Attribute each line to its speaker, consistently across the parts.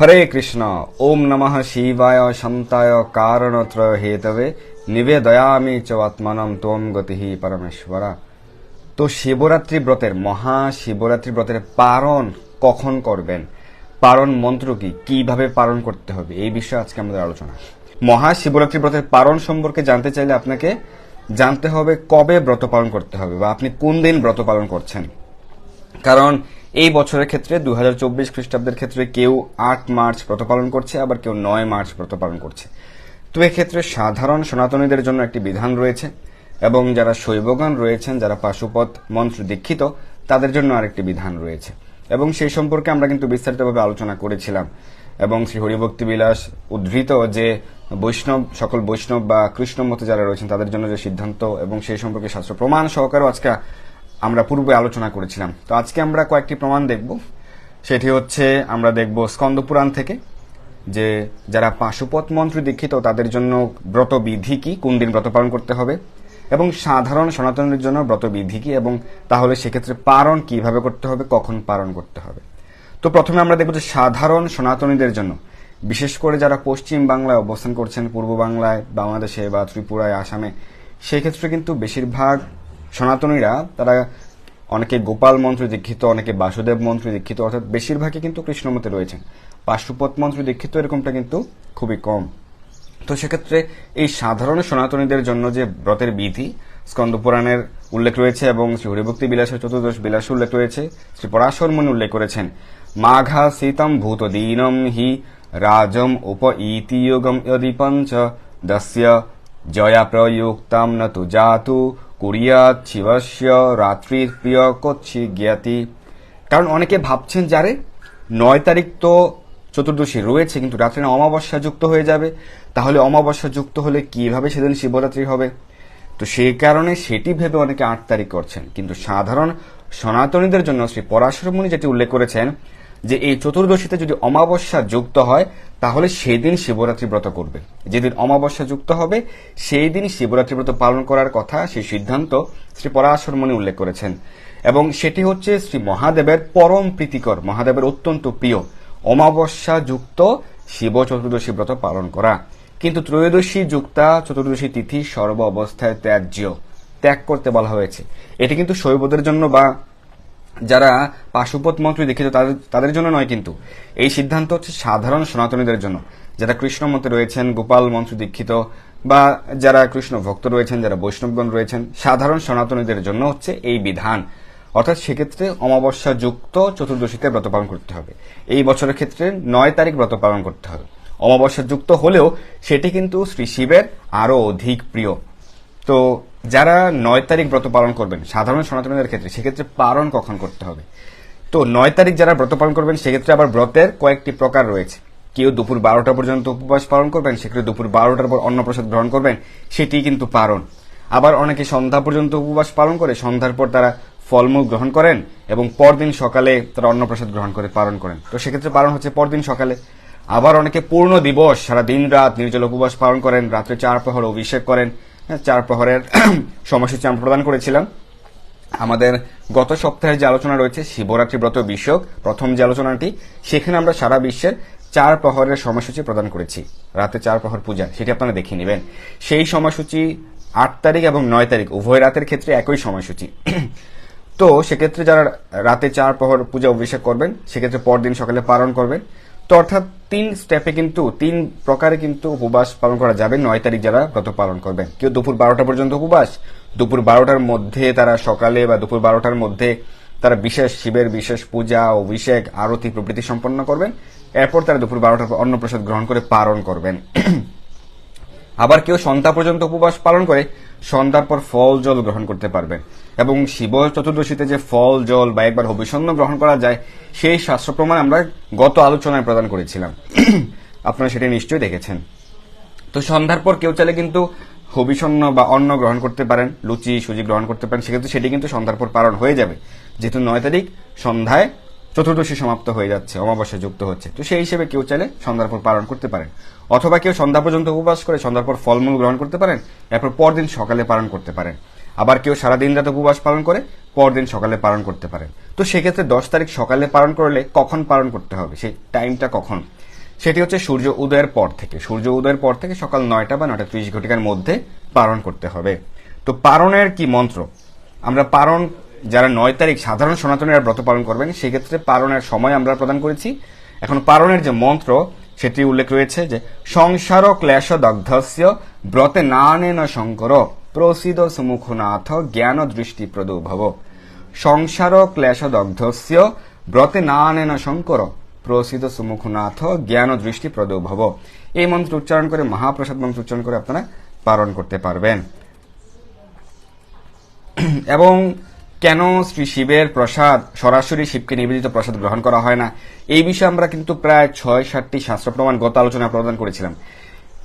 Speaker 1: হরে কৃষ্ণ। ওম নমঃ শিবায় শান্তায় কারণত্রয় হেতবে। নিবেদয়ামি চ আত্মানম তোম গতি পরমেশ্বরা। তো শিবরাত্রি ব্রতের মহা শিবরাত্রি ব্রতের পারণ কখন করবেন? পারণ মন্ত্র কি? কীভাবে পালন করতে হবে? এই বিষয়ে আজকে আমাদের আলোচনা। মহা শিবরাত্রি ব্রতের পারণ সম্পর্কে জানতে চাইলে আপনাকে জানতে হবে কবে ব্রত পালন করতে হবে বা আপনি কোন দিন ব্রত পালন করছেন। কারণ এই বছরের ক্ষেত্রে দু হাজার চব্বিশ খ্রিস্টাব্দের ক্ষেত্রে কেউ আট মার্চ ব্রত পালন করছে, আবার কেউ নয় মার্চ ব্রত পালন করছে। তো এক্ষেত্রে সাধারণ সনাতনীদের জন্য একটি বিধান রয়েছে এবং যারা শৈবগান রয়েছেন, যারা পাশুপথ মন্ত্র দীক্ষিত, তাদের জন্য আরেকটি বিধান রয়েছে। এবং সেই সম্পর্কে আমরা কিন্তু বিস্তারিতভাবে আলোচনা করেছিলাম এবং শ্রী হরিভক্তি বিলাস উদ্ধৃত যে বৈষ্ণব, সকল বৈষ্ণব বা কৃষ্ণ মতে যারা রয়েছেন, তাদের জন্য যে সিদ্ধান্ত এবং সেই সম্পর্কে শাস্ত্র প্রমাণ সহকারেও আজকে আমরা পূর্বে আলোচনা করেছিলাম। তো আজকে আমরা কয়েকটি প্রমাণ দেখব। সেটি হচ্ছে, আমরা দেখব স্কন্দ পুরাণ থেকে যে যারা পাশুপথ মন্ত্রী দীক্ষিত, তাদের জন্য ব্রত বিধি কি, কোন দিন ব্রত পালন করতে হবে, এবং সাধারণ সনাতনের জন্য ব্রত বিধি কি, এবং তাহলে সেক্ষেত্রে পালন কীভাবে করতে হবে, কখন পালন করতে হবে। তো প্রথমে আমরা দেখব যে সাধারণ সনাতনীদের জন্য, বিশেষ করে যারা পশ্চিম বাংলায় অবস্থান করছেন, পূর্ব বাংলায়, বাংলাদেশে বা ত্রিপুরায়, আসামে, সেক্ষেত্রে কিন্তু বেশিরভাগ সনাতনীরা, তারা অনেকে গোপাল মন্ত্র দীক্ষিত, অনেকে বাসুদেব মন্ত্র দীক্ষিত, অর্থাৎ বেশিরভাগই কিন্তু কৃষ্ণমতে রয়েছেন। পাশুপথ মন্ত্র দীক্ষিত এরকমটা কিন্তু খুবই কম। তো সেক্ষেত্রে এই সাধারণ সনাতনীদের জন্য যে ব্রতের বিধি স্কন্দ পুরাণের উল্লেখ রয়েছে এবং শ্রী হরিভক্তি বিলাসের চতুর্দশ বিলাস উল্লেখ রয়েছে, শ্রী পরাশর মুনি উল্লেখ করেছেন, মাঘা শীতম ভূত দীনম হি রাজম উপ যদি পঞ্চ, দস্য জয়া প্রযুক্তাম ন তু জাতু কুরিয়াত শিবস্য রাত্রির প্রিয় কচ্ছি জ্ঞাতি। কারণ অনেকে ভাবছেন যারে নয় তারিখ তো চতুর্দশী রয়েছে, কিন্তু রাত্রে না, অমাবস্যা যুক্ত হয়ে যাবে। তাহলে অমাবস্যা যুক্ত হলে কীভাবে সেদিন শিবরাত্রি হবে? তো সেই কারণে সেটি ভেবে অনেকে আট তারিখ করছেন। কিন্তু সাধারণ সনাতনীদের জন্য শ্রী পরাশর মুনি যেটি উল্লেখ করেছেন যে এই চতুর্দশীতে যদি অমাবস্যা যুক্ত হয়, তাহলে সেই দিন শিবরাত্রি ব্রত করবে। যেদিন অমাবস্যা যুক্ত হবে সেই দিন শিবরাত্রি ব্রত পালন করার কথা সেই সিদ্ধান্ত শ্রী পরাশর মুনি উল্লেখ করেছেন। এবং সেটি হচ্ছে শ্রী মহাদেবের পরম প্রীতিকর, মহাদেবের অত্যন্ত প্রিয়, অমাবস্যা যুক্ত শিব চতুর্দশী ব্রত পালন করা। কিন্তু ত্রয়োদশী যুক্তা, চতুর্দশী তিথি সর্ব অবস্থায় ত্যায্য, ত্যাগ করতে বলা হয়েছে। এটি কিন্তু শৈবদের জন্য বা যারা পাশুপথ মন্ত্রী দীক্ষিত তাদের তাদের জন্য নয় কিন্তু। এই সিদ্ধান্ত হচ্ছে সাধারণ সনাতনীদের জন্য। যারা কৃষ্ণ মতে রয়েছেন, গোপাল মন্ত্রী দীক্ষিত, বা যারা কৃষ্ণ ভক্ত রয়েছেন, যারা বৈষ্ণবগণ রয়েছেন, সাধারণ সনাতনীদের জন্য হচ্ছে এই বিধান। অর্থাৎ সেক্ষেত্রে অমাবস্যা যুক্ত চতুর্দশীতে ব্রত পালন করতে হবে। এই বছরের ক্ষেত্রে নয় তারিখ ব্রত পালন করতে হবে। অমাবস্যা যুক্ত হলেও সেটি কিন্তু শ্রী শিবের আরও অধিক প্রিয়। তো যারা নয় তারিখ ব্রত পালন করবেন, সাধারণ সনাতনীদের ক্ষেত্রে, সেক্ষেত্রে পালন কখন করতে হবে? তো নয় তারিখ যারা ব্রত পালন করবেন, সেক্ষেত্রে আবার ব্রতের কয়েকটি প্রকার রয়েছে। কেউ দুপুর বারোটা পর্যন্ত উপবাস পালন করবেন, সেক্ষেত্রে দুপুর বারোটার পর অন্নপ্রসাদ গ্রহণ করবেন, সেটি কিন্তু পারণ আবার অনেকে সন্ধ্যা পর্যন্ত উপবাস পালন করে, সন্ধ্যার পর তারা ফলমূল গ্রহণ করেন এবং পরদিন সকালে তারা অন্নপ্রসাদ গ্রহণ করে, পালন করেন। তো সেক্ষেত্রে পালন হচ্ছে পরদিন সকালে। আবার অনেকে পূর্ণ দিবস, সারা দিন রাত নির্জল উপবাস পালন করেন, রাত্রে চার প্রহর অভিষেক করেন চার প্রহরের সময়সূচি আমরা প্রদান করেছিলাম। আমাদের গত সপ্তাহের যে আলোচনা রয়েছে, শিবরাত্রি ব্রত বিষয়ক প্রথম যে আলোচনাটি, সেখানে আমরা সারা বিশ্বের চার প্রহরের সময়সূচি প্রদান করেছি। রাতে চার প্রহর পূজা, সেটি আপনারা দেখে নেবেন। সেই সময়সূচি আট তারিখ এবং নয় তারিখ, উভয় রাতের ক্ষেত্রে একই সময়সূচি। তো সেক্ষেত্রে যারা রাতে চার প্রহর পূজা অভিষেক করবেন, সেক্ষেত্রে পরদিন সকালে পালন করবেন। তো অর্থাৎ তিন স্টেপে কিন্তু, তিন প্রকারে কিন্তু উপবাস পালন করা যাবে। নয় তারিখ যারা ব্রত পালন করবেন। কেউ দুপুর বারোটা পর্যন্ত উপবাস, দুপুর বারোটার মধ্যে তারা সকালে বা দুপুর বারোটার মধ্যে তারা বিশেষ শিবের বিশেষ পূজা, অভিষেক, আরতি প্রভৃতি সম্পন্ন করবেন। এরপর তারা দুপুর বারোটার পর অন্নপ্রসাদ গ্রহণ করে পালন করবেন। আবার কেউ সন্ধ্যা পর্যন্ত উপবাস পালন করে সন্ধ্যার পর ফল জল গ্রহণ করতে পারবেন এবং শিব চতুর্দশীতে যে ফল, জল বা একবার হবিষণ্য গ্রহণ করা যায়, সেই শাস্ত্র প্রমাণ আমরা গত আলোচনায় প্রদান করেছিলাম। আপনারা সেটি নিশ্চয়ই দেখেছেন। তো সন্ধ্যার পর কেউ চাইলে কিন্তু হবিষণ্য বা অন্ন গ্রহণ করতে পারেন, লুচি, সুজি গ্রহণ করতে পারেন, সেক্ষেত্রে সেটি কিন্তু সন্ধ্যার পর পালন হয়ে যাবে। যেহেতু নয় তারিখ, সন্ধ্যায় চতুর্দশী সমাপ্ত হয়ে যাচ্ছে, অমাবস্যা যুক্ত হচ্ছে। তো সেই হিসেবে কেউ চাইলে সন্ধ্যার পর পালন করতে পারেন। অথবা কেউ সন্ধ্যা পর্যন্ত উপবাস করে সন্ধ্যার পর ফলমূল গ্রহণ করতে পারেন, এরপর পরদিন সকালে পালন করতে পারেন। আবার কেউ সারাদিন রাত উপবাস পালন করে, পরদিন সকালে পালন করতে পারেন। তো সেক্ষেত্রে দশ তারিখ সকালে পালন করলে কখন পালন করতে হবে? সেই টাইমটা কখন? সেটি হচ্ছে সূর্য উদয়ের পর থেকে। সূর্য উদয়ের পর থেকে সকাল নয়টা বা নয়টা ত্রিশ ঘটিকার মধ্যে পালন করতে হবে। তো পারণের কি মন্ত্র? আমরা পালন যারা নয় তারিখ সাধারণ সনাতনীরা ব্রত পালন করবেন, সেক্ষেত্রে পালনের সময় আমরা প্রদান করেছি। এখন পালনের যে মন্ত্র, সেটি উল্লেখ রয়েছে যে, সংসার ক্লেশ দগ্ধস্য, ব্রতে নানেন শঙ্কর প্রসিদ সুমুখনাথ, জ্ঞান দৃষ্টি প্রদুভব। সংসার ক্লেশ দগ্ধস্য, ব্রতে নানেন শঙ্কর প্রসিদ সুমুখনাথ, জ্ঞান দৃষ্টি প্রদুভব। এই মন্ত্র উচ্চারণ করে, মহাপ্রসাদ মন্ত্র উচ্চারণ করে আপনারা পালন করতে পারবেন। এবং কেন শ্রী শিবের প্রসাদ, সরাসরি শিবকে নিবেদিত প্রসাদ গ্রহণ করা হয় না? এই বিষয়ে আমরা কিন্তু প্রায় ছয় সাতটি শাস্ত্র প্রমাণ গত আলোচনা প্রদান করেছিলাম।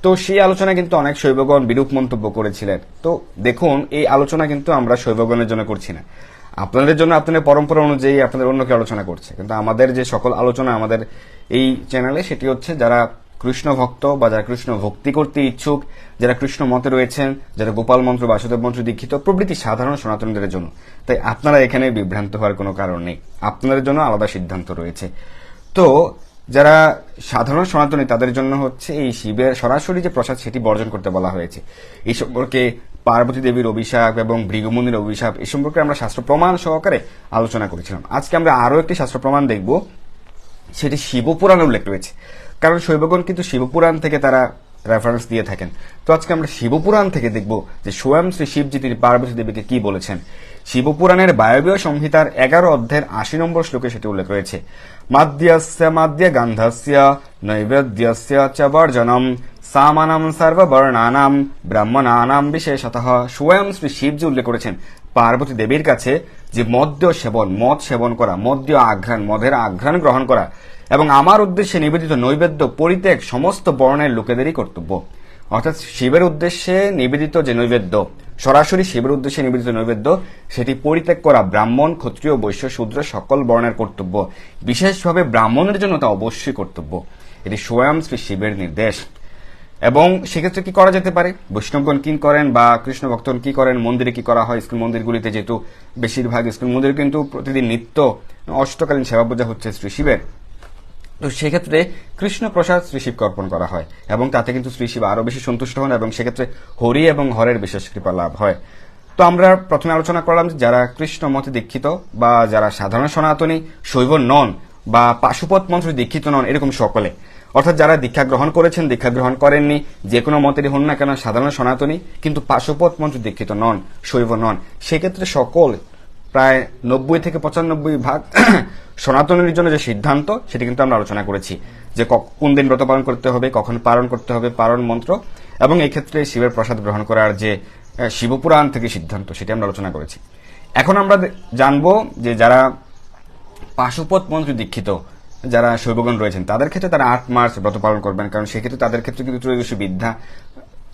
Speaker 1: তো সেই আলোচনা কিন্তু অনেক শৈবগণ বিরূপ মন্তব্য করেছিলেন। তো দেখুন, এই আলোচনা কিন্তু আমরা শৈবগণের জন্য করছি না। আপনাদের জন্য আপনাদের পরম্পরা অনুযায়ী আপনাদের অন্য কেউ আলোচনা করছে। কিন্তু আমাদের যে সকল আলোচনা আমাদের এই চ্যানেলে, সেটি হচ্ছে যারা কৃষ্ণ ভক্ত বা যারা কৃষ্ণ ভক্তি করতে ইচ্ছুক, যারা কৃষ্ণ মতে রয়েছেন, যারা গোপাল মন্ত্র, বাসুদেব মন্ত্র দীক্ষিত, প্রভৃতি সাধারণ সনাতনদের জন্য। তাই আপনারা এখানে বিভ্রান্ত হওয়ার কোনো কারণ নেই। আপনাদের জন্য আলাদা সিদ্ধান্ত রয়েছে। তো, যারা সাধারণ সনাতনী, তাদের জন্য হচ্ছে এই শিবের সরাসরি যে প্রসাদ, সেটি বর্জন করতে বলা হয়েছে। এই সম্পর্কে পার্বতী দেবীর অভিশাপ এবং ভৃগুমুনির অভিশাপ এই সম্পর্কে আমরা শাস্ত্র প্রমাণ সহকারে আলোচনা করেছিলাম। আজকে আমরা আরও একটি শাস্ত্র প্রমাণ দেখব। সেটি শিবপুরাণে উল্লেখ রয়েছে। কারণ শৈবগণ কিন্তু শিবপুরাণ থেকে তারা রেফারেন্স দিয়ে থাকেন। তো আজকে আমরা শিবপুরাণ থেকে দেখব যে স্বয়ং শ্রী শিবজি তিনি পার্বতী দেবীকে কি বলেছেন। শিবপুরাণের বায়বীয় সংহিতার এগারো অধ্যায়ের আশি নম্বর শ্লোকে সেটি উল্লেখ রয়েছে। মাদ্যস্য মাদ্য গান্ধস্য নৈবেদ্যস্য চ বর্জনম সামানম সর্ববর্ণানাম ব্রাহ্মণানাম বিশেষত। স্বয়ং শ্রী শিবজি উল্লেখ করেছেন পার্বতী দেবীর কাছে যে মদ্য সেবন মদ সেবন করা, মদ্য আঘ্রাণ, মদের আঘ্রাণ গ্রহণ করা এবং আমার উদ্দেশ্যে নিবেদিত নৈবেদ্য পরিত্যাগ সমস্ত বর্ণের লোকেদেরই কর্তব্য। অর্থাৎ শিবের উদ্দেশ্যে নিবেদিত যে নৈবেদ্য, সরাসরি শিবের উদ্দেশ্যে নিবেদিত নৈবেদ্য, সেটি পরিত্যাগ করা ব্রাহ্মণ, ক্ষত্রিয়, বৈশ্য, শূদ্র সকল বর্ণের কর্তব্য। বিশেষভাবে ব্রাহ্মণের জন্য তা অবশ্যই কর্তব্য। এটি স্বয়ং শ্রী শিবের নির্দেশ। এবং সেক্ষেত্রে কি করা যেতে পারে? বৈষ্ণবগণ কি করেন বা কৃষ্ণ ভক্তগণ কি করেন? মন্দিরে কি করা হয়? স্কুল মন্দিরগুলিতে যেহেতু বেশিরভাগ স্কুল মন্দির কিন্তু প্রতিদিন নিত্য অষ্টকালীন সেবা পূজা হচ্ছে শ্রী শিবের। তো সেক্ষেত্রে কৃষ্ণ প্রসাদ শ্রী শিবকে অর্পণ করা হয় এবং তাতে কিন্তু শ্রী শিব আরও বেশি সন্তুষ্ট হন এবং সেক্ষেত্রে হরি এবং হরের বিশেষ কৃপা লাভ হয়। তো আমরা প্রথমে আলোচনা করলাম যে যারা কৃষ্ণ মতে দীক্ষিত বা যারা সাধারণ সনাতনী, শৈব নন বা পাশুপত মন্ত্র দীক্ষিত নন, এরকম সকলে। অর্থাৎ যারা দীক্ষা গ্রহণ করেছেন, দীক্ষা গ্রহণ করেননি, যে কোনো মতেরই হন না কেন, সাধারণ সনাতনী কিন্তু পাশুপত মন্ত্র দীক্ষিত নন, শৈব নন। সেক্ষেত্রে সকল প্রায় নব্বই থেকে পঁচানব্বই ভাগ সনাতনের জন্য যে সিদ্ধান্ত, সেটি কিন্তু আমরা আলোচনা করেছি যে কোন দিন ব্রত পালন করতে হবে, কখন পালন করতে হবে, পালন মন্ত্র, এবং এই ক্ষেত্রে শিবের প্রসাদ গ্রহণ করার যে শিবপুরাণ থেকে সিদ্ধান্ত, সেটি আমরা আলোচনা করেছি। এখন আমরা জানব যে যারা পাশুপত মন্ত্রী দীক্ষিত, যারা শৈবগণ রয়েছেন, তাদের ক্ষেত্রে তারা আট মার্চ ব্রত পালন করবেন, কারণ সেক্ষেত্রে তাদের ক্ষেত্রে কিন্তু ত্রয়োদশী বিদ্যা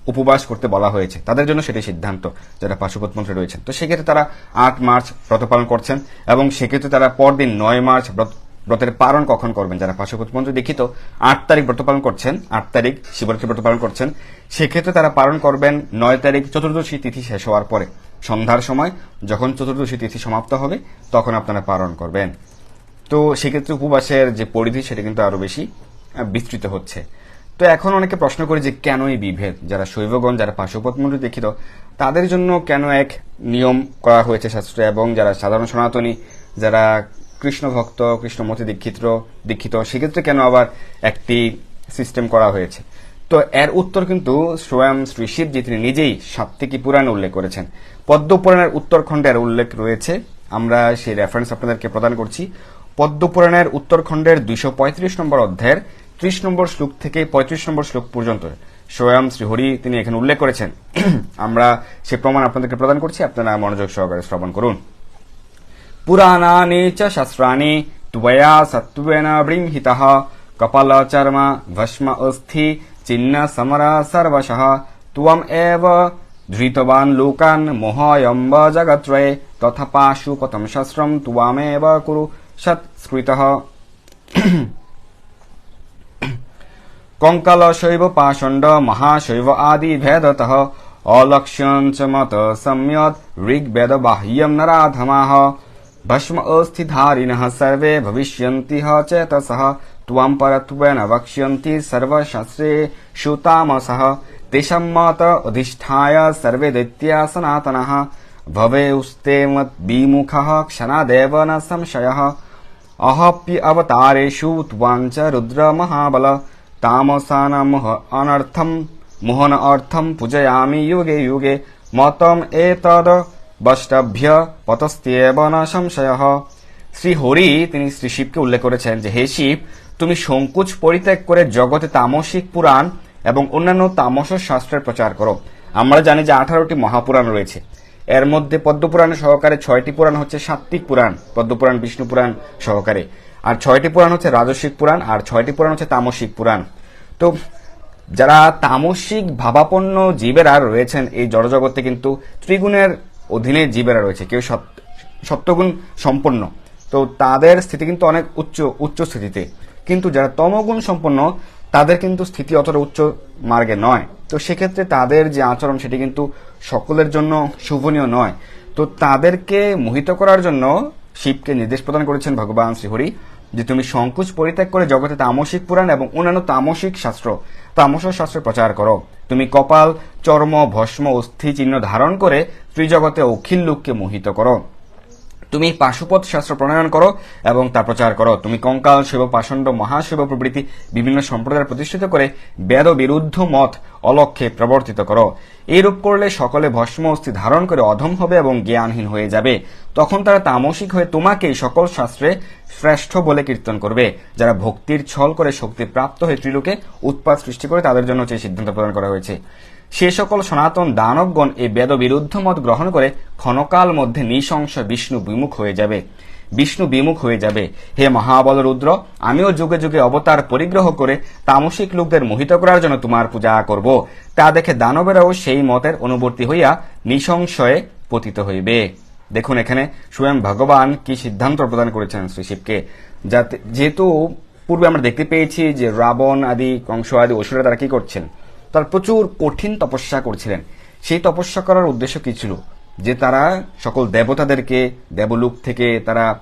Speaker 1: উপবাস করতে বলা হয়েছে। তাদের জন্য সেটি সিদ্ধান্ত, যারা পাশুপত মন্ত্রী রয়েছেন। তো সেক্ষেত্রে তারা আট মার্চ ব্রত পালন করছেন এবং সেক্ষেত্রে তারা পরদিন নয় মার্চ ব্রত- ব্রতের পালন কখন করবেন? যারা পাশুপত মন্ত্রী দীক্ষিত আট তারিখ ব্রত পালন করছেন, আট তারিখ শিবরাত্রি ব্রত পালন করছেন, সেক্ষেত্রে তারা পালন করবেন নয় তারিখ চতুর্দশী তিথি শেষ হওয়ার পরে। সন্ধ্যার সময় যখন চতুর্দশী তিথি সমাপ্ত হবে, তখন আপনারা পালন করবেন। তো সেক্ষেত্রে উপবাসের যে পরিধি, সেটা কিন্তু আরও বেশি বিস্তৃত হচ্ছে। তো এখন অনেকে প্রশ্ন করে যে কেন এই বিভেদ? যারা শৈবগণ, যারা পার্শ্বপথমন্ডলী দীক্ষিত তাদের জন্য কেন এক নিয়ম করা হয়েছে শাস্ত্রে? এবং যারা সাধারণ সনাতনী, যারা কৃষ্ণ ভক্ত, কৃষ্ণমতি দীক্ষিত দীক্ষিত, সেক্ষেত্রে কেন আবার একটি সিস্টেম করা হয়েছে? তো এর উত্তর কিন্তু স্বয়ং শ্রী শিবজি, তিনি নিজেই সাপ্তিকী পুরাণে উল্লেখ করেছেন। পদ্ম পুরাণের উত্তরখণ্ডের উল্লেখ রয়েছে। আমরা সেই রেফারেন্স আপনাদেরকে প্রদান করছি। পদ্মপুরাণের উত্তরখণ্ডের দুইশো পঁয়ত্রিশ নম্বর অধ্যায়ের ত্রিশ নম্বর শ্লোক থেকে পঁয়ত্রিশ নম্বর শ্লোক পর্যন্ত স্বয়ং শ্রীহরি তিনি এখানে উল্লেখ করেছেন। আমরা সে প্রমাণ আপনাদেরকে প্রদান করছি, আপনারা মনোযোগ সহকারে শ্রবণ করুন। পুরাণানি চ শাস্ত্রাণি তুবয়া সত্ত্বেন বৃংহিত কপাল চর্ম ভস্ম অস্থি চিহ্ন সমরা সর্বশ তুয়াম এব ধৃতবান লোকান মোহয়ম্ব জগত্রয়ে তথা পাশু কথম শস্ত্রম তুয়ামেব কুরু সৎস্কৃত কঙ্কালশৈব পাষণ্ড মহাশৈব আদি ভেদতঃ অলক্ষ্যঞ্চ মত সম্যদ ঋগ্বেদ বাহ্যম নরাধমাহ ভস্ম অস্থিধারিণः सर्वे भविष्यन्ति ह चेतसः त्वां परत्वेन वक्ष्यन्ति सर्वशास्त्रे श्रुतामसः तेषां मत अधिष्ठाय सर्वे दैत्या सनातनः भवेयुस्ते मद्विमुखः क्षणादेव न संशयः अहप्य अवतारेषु त्वां च रुद्रमहाबल तामसानमोह अनर्थम् मोहन अर्थम् पूजयामि युगे युगे मतम् एतद् বষ্টভ্য পতস্ত্যেব না সংশয় শ্রী হরি তিনি শ্রী শিবকে উল্লেখ করেছেন যে হে শিব তুমি সংকোচ পরিত্যাগ করে জগতে তামসিক পুরাণ এবং অন্যান্য তামস শাস্ত্রের প্রচার করো আমরা জানি যে আঠারোটি মহাপুরাণ রয়েছে এর মধ্যে পদ্মপুরাণ সহকারে ছয়টি পুরাণ হচ্ছে সাত্বিক পুরাণ পদ্মপুরাণ বিষ্ণু পুরাণ সহকারে আর ছয়টি পুরাণ হচ্ছে রাজস্বিক পুরাণ আর ছয়টি পুরাণ হচ্ছে তামসিক পুরাণ তো যারা তামসিক ভাবাপন্ন জীবেরা রয়েছেন এই জড়জগতে কিন্তু ত্রিগুণের অধীনে জীবেরা রয়েছে, কেউ সত্যগুণ সম্পন্ন। তো তাদের স্থিতি কিন্তু অনেক উচ্চ উচ্চ স্থিতিতে। কিন্তু যারা তমগুণ সম্পন্ন, তাদের কিন্তু স্থিতি অতটা উচ্চ মার্গে নয়। তো সেক্ষেত্রে তাদের যে আচরণ, সেটি কিন্তু সকলের জন্য শুভনীয় নয়। তো তাদেরকে মোহিত করার জন্য শিবকে নির্দেশ প্রদান করেছেন ভগবান শ্রীহরি। যে তুমি সংকোচ পরিত্যাগ করে জগতে তামসিক পুরাণ এবং অন্যান্য তামসিক শাস্ত্র তামস শাস্ত্র প্রচার করো। তুমি কপাল, চর্ম, ভস্ম, অস্থি, চিহ্ন ধারণ করে ত্রিজগতে অখিল লোককে মোহিত করো। তুমি পাশুপত শাস্ত্র প্রণয়ন করো এবং তা প্রচার করো। তুমি কঙ্কাল শিব, পাষণ্ড, মহাশিব প্রভৃতি বিভিন্ন সম্প্রদায় প্রতিষ্ঠিত করে বেদ বিরুদ্ধ মত অলক্ষে প্রবর্তিত করো। এইরূপ করলে সকলে ভস্ম অস্থি ধারণ করে অধম হবে এবং জ্ঞানহীন হয়ে যাবে। তখন তারা তামসিক হয়ে তোমাকেই সকল শাস্ত্রে শ্রেষ্ঠ বলে কীর্তন করবে। যারা ভক্তির ছল করে শক্তি প্রাপ্ত হয়ে ত্রিলোকে উৎপাদ সৃষ্টি করে তাদের জন্য এই সিদ্ধান্ত প্রদান করা হয়েছে। সে সকল সনাতন দানবগণ এই বেদ বিরুদ্ধ মত গ্রহণ করে ক্ষণকাল মধ্যে নৃশংস বিষ্ণু বিমুখ হয়ে যাবে। বিষ্ণু বিমুখ হয়ে যাবে। হে মহাবল রুদ্র, আমিও যুগে যুগে অবতার পরিগ্রহ করে তামসিক লোকদের মোহিত করার জন্য তোমার পূজা করব। তা দেখে দানবেরাও সেই মতের অনুবর্তী হইয়া নৃশংসয়ে পতিত হইবে। দেখুন এখানে স্বয়ং ভগবান কি সিদ্ধান্ত প্রদান করেছেন শ্রী শিবকে। যাতে যেহেতু পূর্বে আমরা দেখতে পেয়েছি যে রাবণ আদি, কংস আদি অসুরা তারা কি করছেন? তারা প্রচুর কঠিন তপস্যা করছিলেন। সেই তপস্যা করার উদ্দেশ্য কি ছিল? যে তারা সকল দেবতাদেরকে দেবলোক থেকে তারা,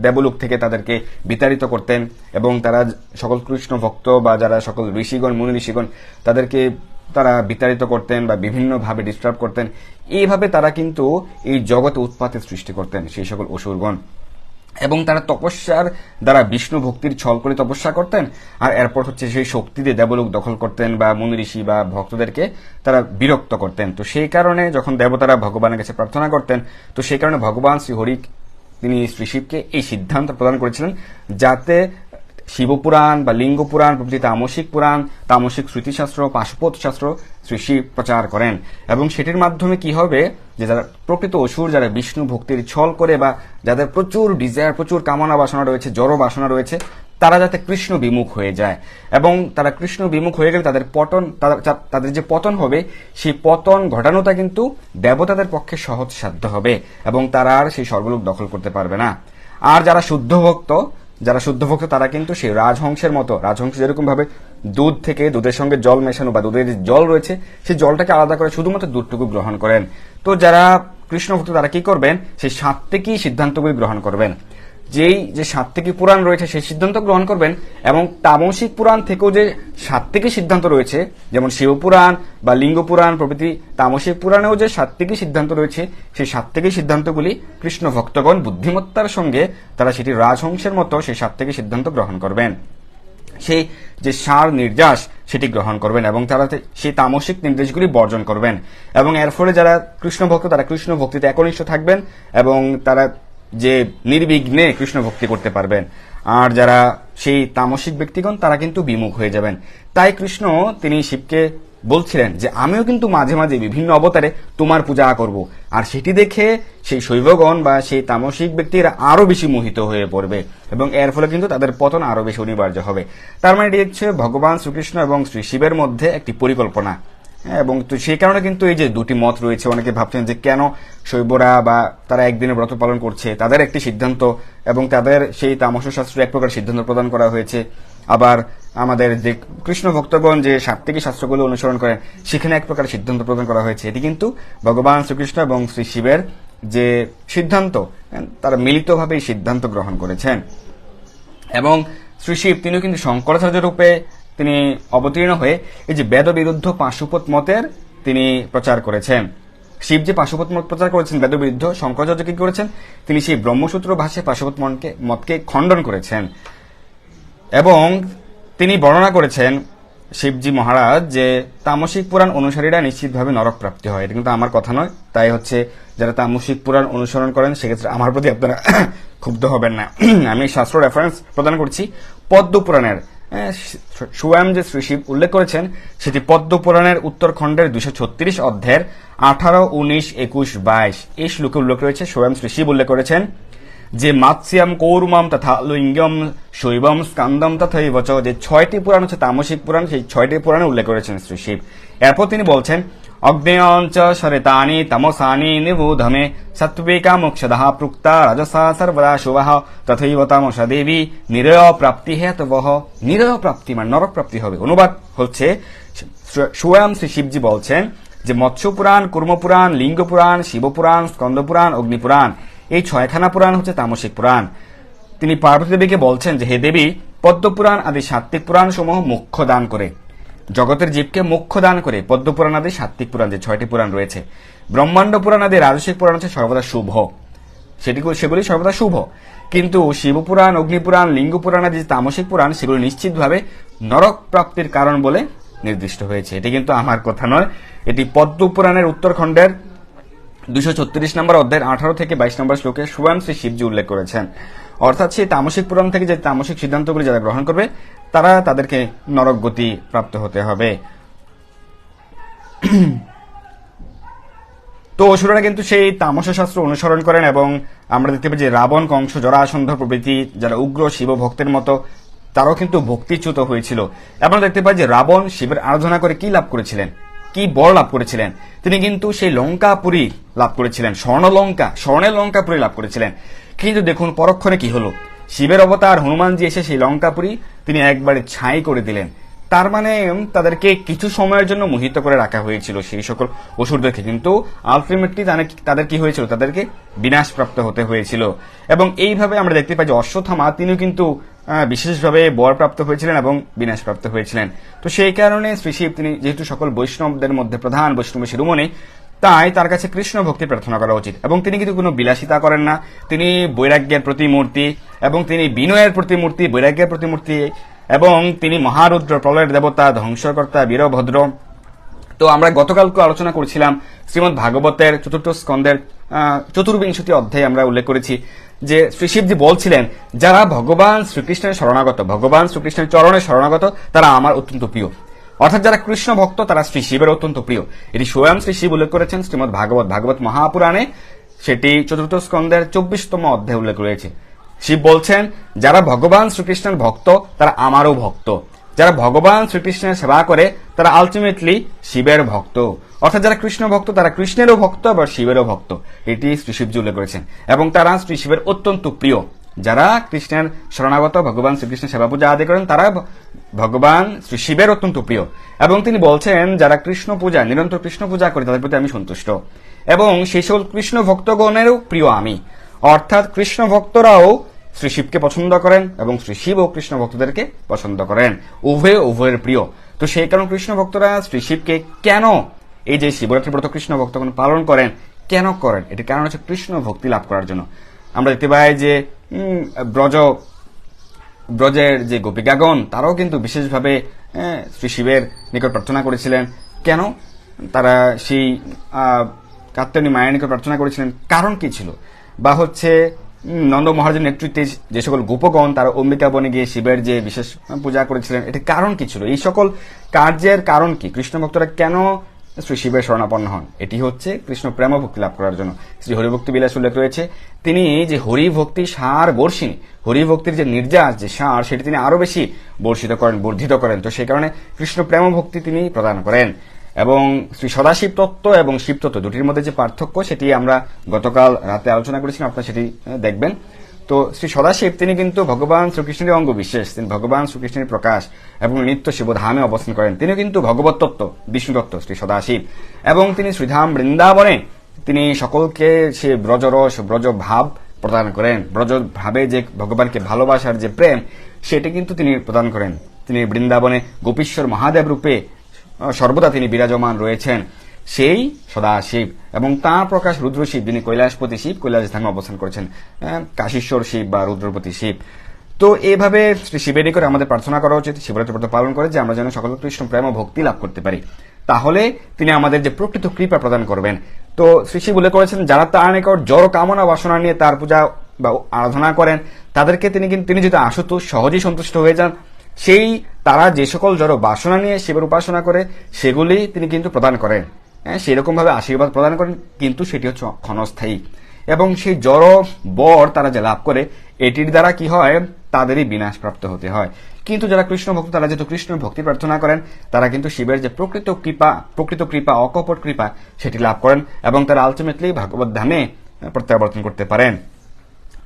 Speaker 1: দেবলোক থেকে তাদেরকে বিতাড়িত করতেন এবং তারা সকল কৃষ্ণ ভক্ত বা যারা সকল ঋষিগণ, মুনি ঋষিগণ তাদেরকে তারা বিতাড়িত করতেন বা বিভিন্নভাবে ডিস্টার্ব করতেন। এইভাবে তারা কিন্তু এই জগতে উৎপাতের সৃষ্টি করতেন সেই সকল অসুরগণ। এবং তারা তপস্যার দ্বারা বিষ্ণু ভক্তির ছল করে তপস্যা করতেন, আর এরপর হচ্ছে সেই শক্তি দিয়ে দেবলোক দখল করতেন বা মুনি ঋষি বা ভক্তদেরকে তারা বিরক্ত করতেন। তো সেই কারণে যখন দেবতারা ভগবানের কাছে প্রার্থনা করতেন, তো সেই কারণে ভগবান শ্রী হরি তিনি শ্রী শিবকে এই সিদ্ধান্ত প্রদান করেছিলেন যাতে শিবপুরাণ বা লিঙ্গ পুরাণ প্রভৃতি তামসিক পুরাণ, তামসিক স্মৃতিশাস্ত্র পাশুপত শাস্ত্র শিব প্রচার করেন। এবং সেটির মাধ্যমে কি হবে? যে যারা প্রকৃত অসুর, যারা বিষ্ণু ভক্তির ছল করে বা যাদের প্রচুর ডিজায়ার প্রচুর কামনা বাসনা রয়েছে, জড় বাসনা রয়েছে, তারা যাতে কৃষ্ণ বিমুখ হয়ে যায়। এবং তারা কৃষ্ণ বিমুখ হয়ে গেলে তাদের পতন তাদের- যে পতন হবে, সেই পতন ঘটানোটা কিন্তু দেবতাদের পক্ষে সহজ সাধ্য হবে এবং তারা আর সেই সর্বলোক দখল করতে পারবে না। আর যারা শুদ্ধ ভক্ত, যারা শুদ্ধ ভক্ত, তারা কিন্তু সেই রাজহংসের মতো, রাজহংস যেরকম ভাবে দুধ থেকে দুধের সঙ্গে জল মেশানো বা দুধের জল রয়েছে, সেই জলটাকে আলাদা করে শুধুমাত্র দুধটুকু গ্রহণ করেন। তো যারা কৃষ্ণ ভক্ত তারা কি করবেন? সেই সাত্ত্বিকই সিদ্ধান্তগুলি গ্রহণ করবেন। যেই যে সাত্ত্বিকী পুরাণ রয়েছে, সেই সিদ্ধান্ত গ্রহণ করবেন এবং তামসিক পুরাণ থেকেও যে সাত্ত্বিকী সিদ্ধান্ত রয়েছে, যেমন শিবপুরাণ বা লিঙ্গ পুরাণ প্রভৃতি তামসিক পুরাণেও যে সাত্ত্বিকী সিদ্ধান্ত রয়েছে, সেই সাত্ত্বিকী সিদ্ধান্তগুলি কৃষ্ণ ভক্তগণ বুদ্ধিমত্তার সঙ্গে তারা সেটি রাজহংসের মতো সেই সাত্ত্বিকী সিদ্ধান্ত গ্রহণ করবেন। সেই যে সার নির্যাস, সেটি গ্রহণ করবেন এবং তারা সেই তামসিক নির্দেশগুলি বর্জন করবেন। এবং এর ফলে যারা কৃষ্ণ ভক্ত, তারা কৃষ্ণ ভক্তিতে একনিষ্ঠ থাকবেন এবং তারা যে নির্বিঘ্নে কৃষ্ণ ভক্তি করতে পারবেন। আর যারা সেই তামসিক ব্যক্তিগণ, তারা কিন্তু বিমুখ হয়ে যাবেন। তাই কৃষ্ণ তিনি শিবকে বলছিলেন যে, আমিও কিন্তু মাঝে মাঝে বিভিন্ন অবতারে তোমার পূজা করব। আর সেটি দেখে সেই শৈবগণ বা সেই তামসিক ব্যক্তিরা আরও বেশি মোহিত হয়ে পড়বে এবং এর ফলে কিন্তু তাদের পতন আরও বেশি অনিবার্য হবে। তার মানে এটি হচ্ছে ভগবান শ্রীকৃষ্ণ এবং শ্রী শিবের মধ্যে একটি পরিকল্পনা। এবং তো সেই কারণে কিন্তু এই যে দুটি মত রয়েছে অনেকে ভাবছেন যে কেন শৈবরা বা তারা একদিনে ব্রত পালন করছে তাদের একটি সিদ্ধান্ত এবং তাদের সেই তামস শাস্ত্রে এক প্রকার সিদ্ধান্ত প্রদান করা হয়েছে। আবার আমাদের যে কৃষ্ণ ভক্তগণ যে সাত্ত্বিকী শাস্ত্রগুলো অনুসরণ করেন সেখানে এক প্রকার সিদ্ধান্ত প্রদান করা হয়েছে। এটি কিন্তু ভগবান শ্রীকৃষ্ণ এবং শ্রী শিবের যে সিদ্ধান্ত হ্যাঁ, তারা মিলিতভাবে এই সিদ্ধান্ত গ্রহণ করেছেন। এবং শ্রী শিব তিনিও কিন্তু শঙ্করাচার্য রূপে তিনি অবতীর্ণ হয়ে এই যে বেদ বিরুদ্ধ পাশুপত মতের তিনি প্রচার করেছেন। শিব যে পাশুপত মত প্রচার করেছেন বেদ বিরুদ্ধ শঙ্করাচার্য কি করেছেন? তিনি সেই ব্রহ্মসূত্র ভাষায় পাশুপত মনকে, মতকে খণ্ডন করেছেন। এবং তিনি বর্ণনা করেছেন শিবজি মহারাজ যে তামসিক পুরাণ অনুসারীরা নিশ্চিতভাবে নরক প্রাপ্তি হয়। এটা কিন্তু আমার কথা নয়। তাই হচ্ছে যারা তামসিক পুরাণ অনুসরণ করেন, সেক্ষেত্রে আমার প্রতি আপনারা ক্ষুব্ধ হবেন না। আমি শাস্ত্র রেফারেন্স প্রদান করছি পদ্ম পুরাণের স্বয়ং যে শ্রীশিব উল্লেখ করেছেন, সেটি পদ্মপুরাণের উত্তরখণ্ডের দুশো ছত্রিশ অধ্যায়ের আঠারো, উনিশ, একুশ, বাইশ। এই শ্লোকে উল্লেখ রয়েছে শ্রী শিব উল্লেখ করেছেন, যে মাৎস্যাম কৌরমাম তথা লিঙ্গম শৈবম স্কান্দম তথা বচ যে ছয়টি পুরাণ হচ্ছে তামসিক পুরাণ, সেই ছয়টি পুরাণে উল্লেখ করেছেন শ্রীশিব এরপর তিনি বলছেন অগ্নেয়ঞ্চ সরিতানি তমসানি নিবুধমে সত্বিকা মোক্ষদা প্রুক্তা রাজসা সর্বদা শুভঃ তথৈব তামসা দেবী নিরয় প্রাপ্তি হেতবহ নিরয় প্রাপ্তি মানে নরক প্রাপ্তি হবে অনুবাদ হচ্ছে স্বয়ং শ্রী শিবজি বলছেন যে মৎস্য পুরাণ কুর্ম পুরাণ লিঙ্গ পুরাণ শিব পুরাণ স্কন্দ পুরাণ অগ্নি পুরাণ এই ছয়খানা পুরাণ হচ্ছে তামসিক পুরাণ। তিনি পার্বতী দেবীকে বলছেন যে, হে দেবী, পদ্মপুরাণ আদি সাত্বিক পুরাণ সমূহ মুখ্য দান করে। জগতের জীবকে মুখ্য দান করে পদ্মপুরাণ আদি সাত্বিক পুরাণ যে ছয়টি পুরাণ রয়েছে। ব্রহ্মাণ্ড পুরাণ আদি রাজসিক পুরাণ হচ্ছে সর্বদা শুভ। সেটি সেগুলি সর্বদা শুভ। কিন্তু শিবপুরাণ অগ্নিপুরাণ লিঙ্গ পুরাণ আদি, তামসিক পুরাণ, সেগুলি নিশ্চিতভাবে নরক প্রাপ্তির কারণ বলে নির্দিষ্ট হয়েছে। এটি কিন্তু আমার কথা নয়। এটি পদ্ম পুরাণের উত্তরখণ্ডের দুশো ছত্রিশ নম্বর অধ্যায়ের আঠারো থেকে বাইশ নম্বর শ্লোকে স্বয়ং শ্রী শিবজি উল্লেখ করেছেন। অর্থাৎ সেই তামসিক পুরাণ থেকে যে তামসিক সিদ্ধান্তগুলি যারা গ্রহণ করবে, তারা তাদেরকে নরক গতি প্রাপ্ত হতে হবে। তো অসুররা কিন্তু সেই তামসা শাস্ত্র অনুসরণ করেন এবং আমরা দেখতে পাই যে রাবণ কংস জরাসন্ধ প্রভৃতি যারা উগ্র শিব ভক্তের মতো, তারাও কিন্তু ভক্তিচ্যুত হয়েছিল। এবং দেখতে পাই যে রাবণ শিবের আরাধনা করে কি লাভ করেছিলেন? কি বর লাভ করেছিলেন? তিনি কিন্তু সেই লঙ্কাপুরী লাভ করেছিলেন, স্বর্ণলঙ্কা, স্বর্ণের লঙ্কাপুরী লাভ করেছিলেন। কিন্তু দেখুন পরক্ষণে কি হলো। শিবের অবতার হনুমানজি এসে সেই লঙ্কাপুরী তিনি একবারে ছাই করে দিলেন। তার মানে তাদেরকে কিছু সময়ের জন্য মোহিত করে রাখা হয়েছিল সেই সকল অসুরদেরকে। কিন্তু আলটিমেটলি তাদের কি হয়েছিল? তাদেরকে বিনাশপ্রাপ্ত হতে হয়েছিল। এবং এইভাবে আমরা দেখতে পাই যে অশ্বত্থামা তিনিও কিন্তু বিশেষভাবে বরপ্রাপ্ত হয়েছিলেন এবং বিনাশপ্রাপ্ত হয়েছিলেন। তো সেই কারণে শ্রী শিব তিনি যেহেতু সকল বৈষ্ণবদের মধ্যে প্রধান বৈষ্ণব শিরোমণি তাই তার কাছে কৃষ্ণ ভক্তি প্রার্থনা করা উচিত। এবং তিনি কিন্তু কোনো বিলাসিতা করেন না। তিনি বৈরাগ্যের প্রতিমূর্তি এবং তিনি বিনয়ের প্রতিমূর্তি, বৈরাগ্যের প্রতিমূর্তি এবং তিনি মহারুদ্র, প্রলয়ের দেবতা, ধ্বংসকর্তা, বীরভদ্র। তো আমরা গতকালকে আলোচনা করেছিলাম শ্রীমদ ভাগবতের চতুর্থ স্কন্দের চতুর্বিংশতি অধ্যায়ে আমরা উল্লেখ করেছি যে শ্রী শিবজি বলছিলেন, যারা ভগবান শ্রীকৃষ্ণের শরণাগত, ভগবান শ্রীকৃষ্ণের চরণে শরণাগত, তারা আমার অত্যন্ত প্রিয়। অর্থাৎ যারা কৃষ্ণ ভক্ত, তারা শ্রী শিবের অত্যন্ত প্রিয়। এটি স্বয়ং শ্রী শিব উল্লেখ করেছেন, শ্রীমদ ভাগবত ভাগবত মহাপুরাণে সেটি চতুর্থ স্কন্ধের চব্বিশতম অধ্যায় উল্লেখ রয়েছে। শিব বলছেন, যারা ভগবান শ্রীকৃষ্ণের ভক্ত, তারা আমারও ভক্ত। যারা ভগবান শ্রীকৃষ্ণের সেবা করে, তারা আলটিমেটলি শিবের ভক্ত। অর্থাৎ যারা কৃষ্ণ ভক্ত, তারা কৃষ্ণেরও ভক্ত আবার শিবেরও ভক্ত। এটি শ্রী শিবজি উল্লেখ করেছেন। এবং তারা শ্রী শিবের অত্যন্ত প্রিয়। যারা কৃষ্ণের শরণাগত ভগবান শ্রীকৃষ্ণের সেবা পূজা আদি করেন, তারা ভগবান শ্রী শিবের অত্যন্ত প্রিয়। এবং তিনি বলছেন, যারা কৃষ্ণ পূজা, নিরন্তর কৃষ্ণ পূজা করে, তাদের প্রতি আমি সন্তুষ্ট। এবং সেই সকল কৃষ্ণ ভক্তগণেরও প্রিয় আমি। অর্থাৎ কৃষ্ণ ভক্তরাও শ্রী শিবকে পছন্দ করেন এবং শ্রী শিব ও কৃষ্ণ ভক্তদেরকে পছন্দ করেন। উভয় উভয়ের প্রিয়। তো সেই কারণে কৃষ্ণ ভক্তরা শ্রী শিবকে কেন এই যে শিবরাত্রি ব্রত কৃষ্ণ ভক্তগণ পালন করেন, কেন করেন? এটির কারণ হচ্ছে কৃষ্ণ ভক্তি লাভ করার জন্য। আমরা দেখতে পাই যে ব্রজ, ব্রজের যে গোপিকাগণ, তারাও কিন্তু বিশেষভাবে শ্রী শিবের নিকট প্রার্থনা করেছিলেন। কেন? তারা সেই কাত্যায়নী মায়ের নিকট প্রার্থনা করেছিলেন। কারণ কি ছিল? বা হচ্ছে নন্দ মহারাজের নেতৃত্বে যে সকল গোপগণ, তারা অম্বিকা বনে গিয়ে শিবের যে বিশেষ পূজা করেছিলেন এটি কারণ কি ছিল? এই সকল কার্যের কারণ কি? কৃষ্ণ ভক্তরা কেন শ্রী শিবের শরণাপন্ন হন? এটি হচ্ছে কৃষ্ণ প্রেম ভক্তি লাভ করার জন্য। শ্রী হরিভক্তি বিলাস উল্লেখ রয়েছে। তিনি যে হরিভক্তি সার বর্ষিনী হরিভক্তির যে নির্যাস, যে সার, সেটি তিনি আরও বেশি বর্ষিত করেন, বর্ধিত করেন। তো সেই কারণে কৃষ্ণ প্রেম ভক্তি তিনি প্রদান করেন। এবং শ্রী সদাশিব তত্ত্ব এবং শিব তত্ত্ব দুটির মধ্যে যে পার্থক্য, সেটি আমরা গতকাল রাতে আলোচনা করেছিলাম, আপনারা সেটি দেখবেন। তো শ্রী সদাশিব, তিনি কিন্তু ভগবান শ্রীকৃষ্ণের অঙ্গ বিশেষ। তিনি ভগবান শ্রীকৃষ্ণের প্রকাশ এবং নিত্য শিবধামে অবস্থান করেন। তিনি কিন্তু ভগবত তত্ত্ব, বিষ্ণু তত্ত্ব, শ্রী সদাশিব। এবং তিনি শ্রীধাম বৃন্দাবনে তিনি সকলকে সে ব্রজরস ব্রজ ভাব প্রদান করেন। ব্রজ ভাবে যে ভগবানকে ভালোবাসার যে প্রেম, সেটা কিন্তু তিনি প্রদান করেন। তিনি বৃন্দাবনে গোপীশ্বর মহাদেব রূপে সর্বদা তিনি বিরাজমান রয়েছেন। সেই সদাশিব এবং তাঁর প্রকাশ রুদ্র শিব যিনি কৈলাসপতি শিব, কৈলাস ধামে অবস্থান করেছেন কাশীশ্বর শিব বা রুদ্রপতি শিব। তো এইভাবে শ্রী শিবেরই করে আমাদের প্রার্থনা করা উচিত, শিবরাত্রি ব্রত পালন করে যে আমরা যেন সকল কৃষ্ণ প্রেম ও ভক্তি লাভ করতে পারি। তাহলে তিনি আমাদের যে প্রকৃত কৃপা প্রদান করবেন তো শ্রী শিব উল্লেখ করেছেন, যারা তার নিকট জড় কামনা বাসনা নিয়ে তার পূজা বা আরাধনা করেন, তাদেরকে তিনি কিন্তু, তিনি যদি আশুতোষ সহজেই সন্তুষ্ট হয়ে যান। সেই তারা যে সকল জড় বাসনা নিয়ে শিবের উপাসনা করে, সেগুলি তিনি কিন্তু প্রদান করেন। হ্যাঁ সেরকম ভাবে আশীর্বাদ প্রদান করেন, কিন্তু সেটি হচ্ছে ক্ষণস্থায়ী। এবং সেই জড় বর তারা যে লাভ করে, এটির দ্বারা কি হয়? তাদেরই বিনাশপ্রাপ্ত হতে হয়। কিন্তু যারা কৃষ্ণ ভক্ত তারা যেহেতু কৃষ্ণের ভক্তি প্রার্থনা করেন তারা কিন্তু শিবের যে প্রকৃত কৃপা প্রকৃত কৃপা অকপট কৃপা সেটি লাভ করেন এবং তারা আলটিমেটলি ভাগবত ধামে প্রত্যাবর্তন করতে পারেন।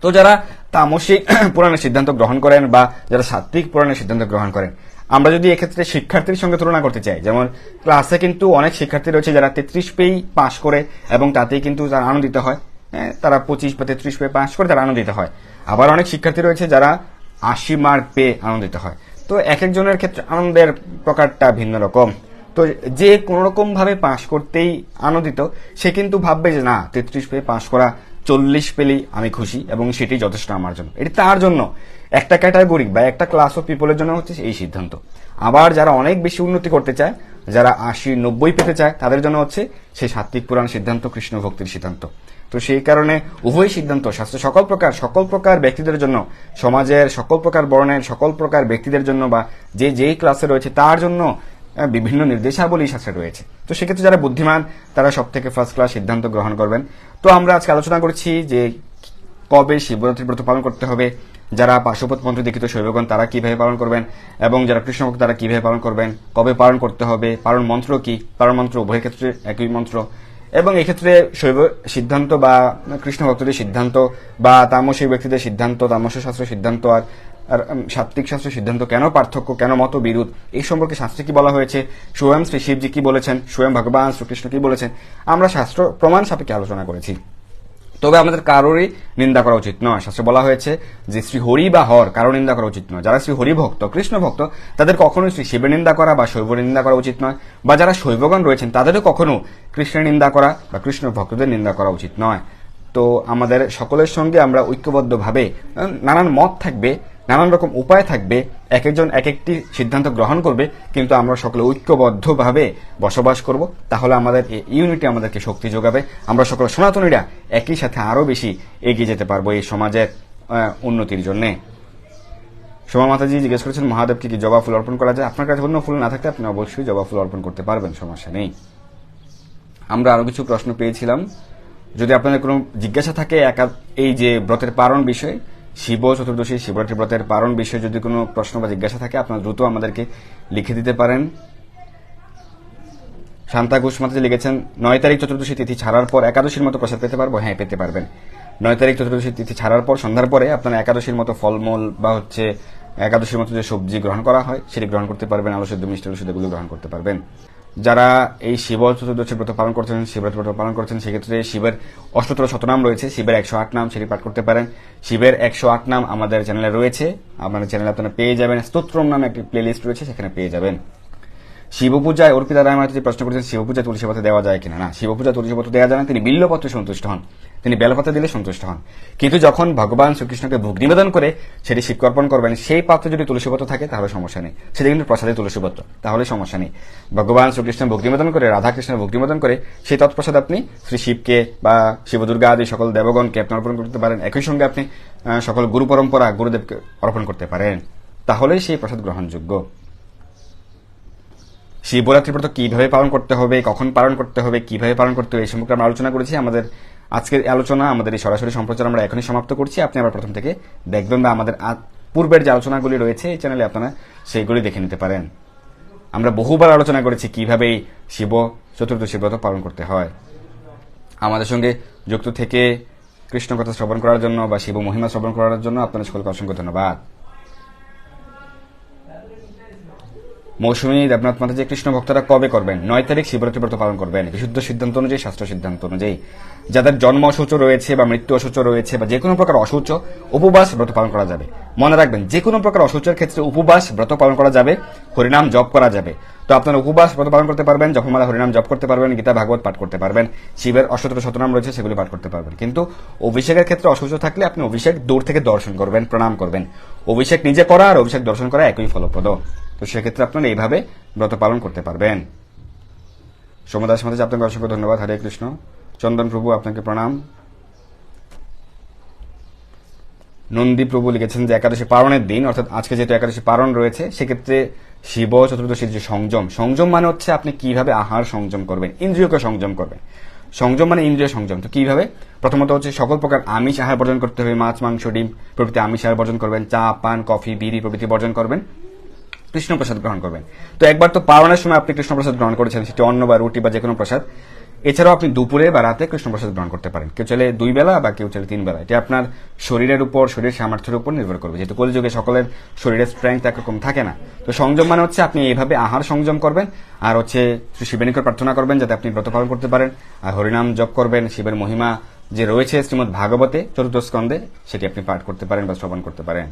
Speaker 1: তো যারা তামসিক পুরাণের সিদ্ধান্ত গ্রহণ করেন বা যারা সাত্বিক পুরাণের সিদ্ধান্ত গ্রহণ করেন আমরা যদি এক্ষেত্রে শিক্ষার্থীর সঙ্গে তুলনা করতে চাই যেমন ক্লাসে কিন্তু অনেক শিক্ষার্থী রয়েছে যারা তেত্রিশ পেই পাশ করে এবং তাতেই কিন্তু তারা আনন্দিত হয়। হ্যাঁ, তারা পঁচিশ বা তেত্রিশ পেয়ে পাশ করে তারা আনন্দিত হয়। আবার অনেক শিক্ষার্থী রয়েছে যারা আশি মার্ক পেয়ে আনন্দিত হয়। তো এক একজনের ক্ষেত্রে আনন্দের প্রকারটা ভিন্ন রকম। তো যে কোন রকম ভাবে পাশ করতেই আনন্দিত, সে কিন্তু ভাববে যে, না, তেত্রিশ পেয়ে পাশ করা, চল্লিশ পেলেই আমি খুশি এবং সেটি যথেষ্ট আমার জন্য। এটি তার জন্য। একটা ক্যাটাগরি বা একটা ক্লাস অফ পিপলের জন্য হচ্ছে এই সিদ্ধান্ত। আবার যারা অনেক বেশি উন্নতি করতে চায়, যারা আশি, নব্বই পেতে চায়, তাদের জন্য হচ্ছে সেই সাত্বিক পুরাণ সিদ্ধান্ত, কৃষ্ণ ভক্তির সিদ্ধান্ত। তো সেই কারণে উভয় সিদ্ধান্ত শাস্ত্র সকল প্রকার সকল প্রকার ব্যক্তিদের জন্য, সমাজের সকল প্রকার বর্ণের সকল প্রকার ব্যক্তিদের জন্য বা যে যেই ক্লাসে রয়েছে তার জন্য বিভিন্ন নির্দেশাবলী শাস্ত্রে রয়েছে। তো সেক্ষেত্রে যারা বুদ্ধিমান, তারা সব থেকে ফার্স্ট ক্লাস সিদ্ধান্ত গ্রহণ করবেন। তো আমরা আজকে আলোচনা করছি যে কবে শিবরাত্রি ব্রত পালন করতে হবে, যারা পার্শ্বপত মন্ত্র দীক্ষিত শৈবগণ তারা কীভাবে পালন করবেন, এবং যারা কৃষ্ণভক্ত তারা কীভাবে পালন করবেন, কবে পালন করতে হবে, পালন মন্ত্র কি, পালন মন্ত্র উভয় ক্ষেত্রে একই মন্ত্র এবং এক্ষেত্রে শৈব সিদ্ধান্ত বা কৃষ্ণ ভক্তদের সিদ্ধান্ত বা তামসিক ব্যক্তিদের সিদ্ধান্ত, তামস শাস্ত্র সিদ্ধান্ত আর আর সাত্ত্বিক শাস্ত্রের সিদ্ধান্ত কেন পার্থক্য, কেন মত বিরোধ এই সম্পর্কে শাস্ত্রে কি বলা হয়েছে? স্বয়ং শ্রী শিবজি কি বলেছেন? স্বয়ং ভগবান শ্রীকৃষ্ণ কি বলেছেন? আমরা শাস্ত্র প্রমাণ সাপেক্ষে আলোচনা করেছি। তবে আমাদের কারোরই নিন্দা করা উচিত নয়। শাস্ত্রে বলা হয়েছে যে, শ্রী হরি বা হর কারও নিন্দা করা উচিত নয়। যারা শ্রী হরি ভক্ত, কৃষ্ণ ভক্ত, তাদের কখনোই শ্রী শিবের নিন্দা করা বা শৈব নিন্দা করা উচিত নয়। বা যারা শৈবগণ রয়েছেন, তাদেরও কখনো কৃষ্ণের নিন্দা করা বা কৃষ্ণ ভক্তদের নিন্দা করা উচিত নয়। তো আমাদের সকলের সঙ্গে আমরা ঐক্যবদ্ধভাবে নানান মত থাকবে। নানান রকম উপায় থাকবে এক একজন এক একটি সিদ্ধান্ত গ্রহণ করবে, কিন্তু আমরা সকলে ঐক্যবদ্ধভাবে বসবাস করব। তাহলে আমাদের এই ইউনিটি আমাদেরকে শক্তি যোগাবে। আমরা সকলে সনাতনীরা একই সাথে আরও বেশি এগিয়ে যেতে পারব এই সমাজের উন্নতির জন্যে। সোমা মাতাজি জিজ্ঞেস করেছেন, মহাদেবকে কি জবা ফুল অর্পণ করা যায়? আপনার কাছে অন্য ফুল না থাকলে আপনি অবশ্যই জবা ফুল অর্পণ করতে পারবেন, সমস্যা নেই। আমরা আরও কিছু প্রশ্ন পেয়েছিলাম। যদি আপনাদের কোনো জিজ্ঞাসা থাকে একা এই যে ব্রতের পারণ বিষয়ে শিব চতুর্দশী, শিবরাত্রি ব্রতের পারণ বিষয়ে যদি কোনো প্রশ্ন বা জিজ্ঞাসা থাকে, আপনারা দ্রুত আমাদেরকে লিখে দিতে পারেন। শান্তা ঘোষ মাতাজি লিখেছেন, নয় তারিখ চতুর্দশী তিথি ছাড়ার পর একাদশীর মতো প্রসাদ পেতে পারব? হ্যাঁ পেতে পারবেন। নয় তারিখ চতুর্দশী তিথি ছাড়ার পর, সন্ধ্যার পরে আপনারা একাদশীর মতো ফলমূল বা হচ্ছে একাদশীর মতো যে সবজি গ্রহণ করা হয়, সেটি গ্রহণ করতে পারবেন। আলু সেদ্ধ, মিষ্টি আলু সেদ্ধগুলো গ্রহণ করতে পারবেন। যারা এই শিব চতুর্দশী ব্রত পালন করছেন শিবরাত্রি ব্রত পালন করছেন, সেক্ষেত্রে শিবের অষ্টত্র শতনাম রয়েছে। শিবের একশো আট নাম সেটি পাঠ করতে পারেন। শিবের একশো আট নাম আমাদের চ্যানেলে রয়েছে। আপনাদের চ্যানেলে আপনারা পেয়ে যাবেন। স্তোত্রম নামে একটি প্লেলিস্ট রয়েছে, সেখানে পেয়ে যাবেন। শিবপূজায় অর্পিতা রায় মাতাজি প্রশ্ন করেছেন শিবপূজা তুলসী পাতা দেওয়া যায় কিনা? না শিবপূজা তুলসী পাতা দেওয়া যায় না, তিনি বিল্লপত্রে সন্তুষ্ট হন। তিনি বেলপাতা দিলে সন্তুষ্ট হন। কিন্তু যখন ভগবান শ্রীকৃষ্ণকে ভোগ নিবেদন করে সেটি শিবকে অর্পণ করবেন, সেই পাত্রে যদি তুলসী পত্র থাকে, তাহলে সমস্যা নেই। সেটা কিন্তু প্রসাদে তুলসী পত্র তাহলে সমস্যা নেই। ভগবান শ্রীকৃষ্ণ ভোগ নিবেদন করে, রাধাকৃষ্ণের ভোগ নিবেদন করে, সেই তৎপ্রসাদ আপনি শ্রী শিবকে বা শিবদুর্গা আদি সকল দেবগণকে আপনি অর্পণ করতে পারেন। একই সঙ্গে আপনি সকল গুরু পরম্পরা গুরুদেবকে অর্পণ করতে পারেন। তাহলেই সেই প্রসাদ গ্রহণযোগ্য। শিবরাত্রি ব্রত কীভাবে পালন করতে হবে, কখন পালন করতে হবে, কীভাবে পালন করতে হবে, এই সম্পর্কে আমরা আলোচনা করেছি। আমাদের আজকের আলোচনা, আমাদের এই সরাসরি সম্প্রচার আমরা এখনই সমাপ্ত করছি। আপনি আবার প্রথম থেকে দেখবেন বা আমাদের পূর্বের যে আলোচনাগুলি রয়েছে এই চ্যানেলে আপনারা সেইগুলি দেখে নিতে পারেন। আমরা বহুবার আলোচনা করেছি কীভাবে শিব চতুর্দশী ব্রত পালন করতে হয়। আমাদের সঙ্গে যুক্ত থেকে কৃষ্ণ কথা শ্রবণ করার জন্য বা শিব মহিমা শ্রবণ করার জন্য আপনাদের সকলকে অসংখ্য ধন্যবাদ। মৌসুমী দেবনাথ মাতা যে কৃষ্ণ ভক্তরা কবে করবেন? নয় তারিখ শিবরাত্রি ব্রত পালন করবেন। বিশুদ্ধ সিদ্ধান্ত অনুযায়ী, শাস্ত্র সিদ্ধান্ত অনুযায়ী। যাদের জন্ম অসুচ রয়েছে বা মৃত্যু অসুচ রয়েছে বা যে কোনো প্রকার অসুচ, উপবাস ব্রত পালন করা যাবে। মনে রাখবেন যে কোনো প্রকার অসুচের ক্ষেত্রে উপবাস ব্রত পালন করা যাবে, হরিনাম জপ করা যাবে। তো আপনার উপবাস ব্রত পালন করতে পারবেন, যখন মালা হরিনাম জপ করতে পারবেন, গীতা, ভাগবত পাঠ করতে পারবেন, শিবের অষ্টতর শতনাম রয়েছে, সেগুলি পাঠ করতে পারবেন। কিন্তু অভিষেকের ক্ষেত্রে অসুস্থ থাকলে আপনি অভিষেক দূর থেকে দর্শন করবেন, প্রণাম করবেন। অভিষেক নিজে করা আর অভিষেক দর্শন করা একই ফলপ্রদ। তো সেক্ষেত্রে আপনারা এইভাবে ব্রত পালন করতে পারবেন। সোমদাস মাতাজি আপনাকে অসংখ্য ধন্যবাদ। হরে কৃষ্ণ। চন্দন প্রভু, আপনাকে প্রণাম। নন্দী প্রভু লিখেছেন যে একাদশী পালনের দিন, অর্থাৎ আজকে যেহেতু একাদশী পালন রয়েছে, সেক্ষেত্রে শিব, চতুর্দশীর যে সংযম সংযম মানে হচ্ছে আপনি কীভাবে আহার সংযম করবেন, ইন্দ্রিয়কে সংযম করবেন। সংযম মানে ইন্দ্রিয় সংযম। তো কীভাবে? প্রথমত হচ্ছে সকল প্রকার আমিষ আহার বর্জন করতে হবে, মাছ, মাংস, ডিম, প্রভৃতি আমিষ আহার বর্জন করবেন, চা, পান, কফি, বিড়ি প্রভৃতি বর্জন করবেন। কৃষ্ণপ্রসাদ গ্রহণ করবেন। তো একবার তো পালনের সময় আপনি কৃষ্ণপ্রসাদ গ্রহণ করেছেন, সেটি অন্ন বা রুটি বা যে কোনো প্রসাদ। এছাড়াও আপনি দুপুরে বা রাতে কৃষ্ণপ্রসাদ গ্রহণ করতে পারেন। কেউ চাইলে দুই বেলা বা কেউ চাইলে তিন বেলা। এটা আপনার শরীরের উপর শরীরের সামর্থ্যের উপর নির্ভর করবে। যেহেতু কলিযুগে সকলের শরীরের স্ট্রেংথ একরকম থাকে না। তো সংযম মানে হচ্ছে আপনি এইভাবে আহার সংযম করবেন, আর হচ্ছে শ্রী শিবেনিকর প্রার্থনা করবেন যাতে আপনি ব্রত পালন করতে পারেন, আর হরিনাম জপ করবেন। শিবের মহিমা যে রয়েছে শ্রীমদ ভাগবতে চতুর্থ স্কন্ধে, সেটি আপনি পাঠ করতে পারেন বা শ্রবণ করতে পারেন।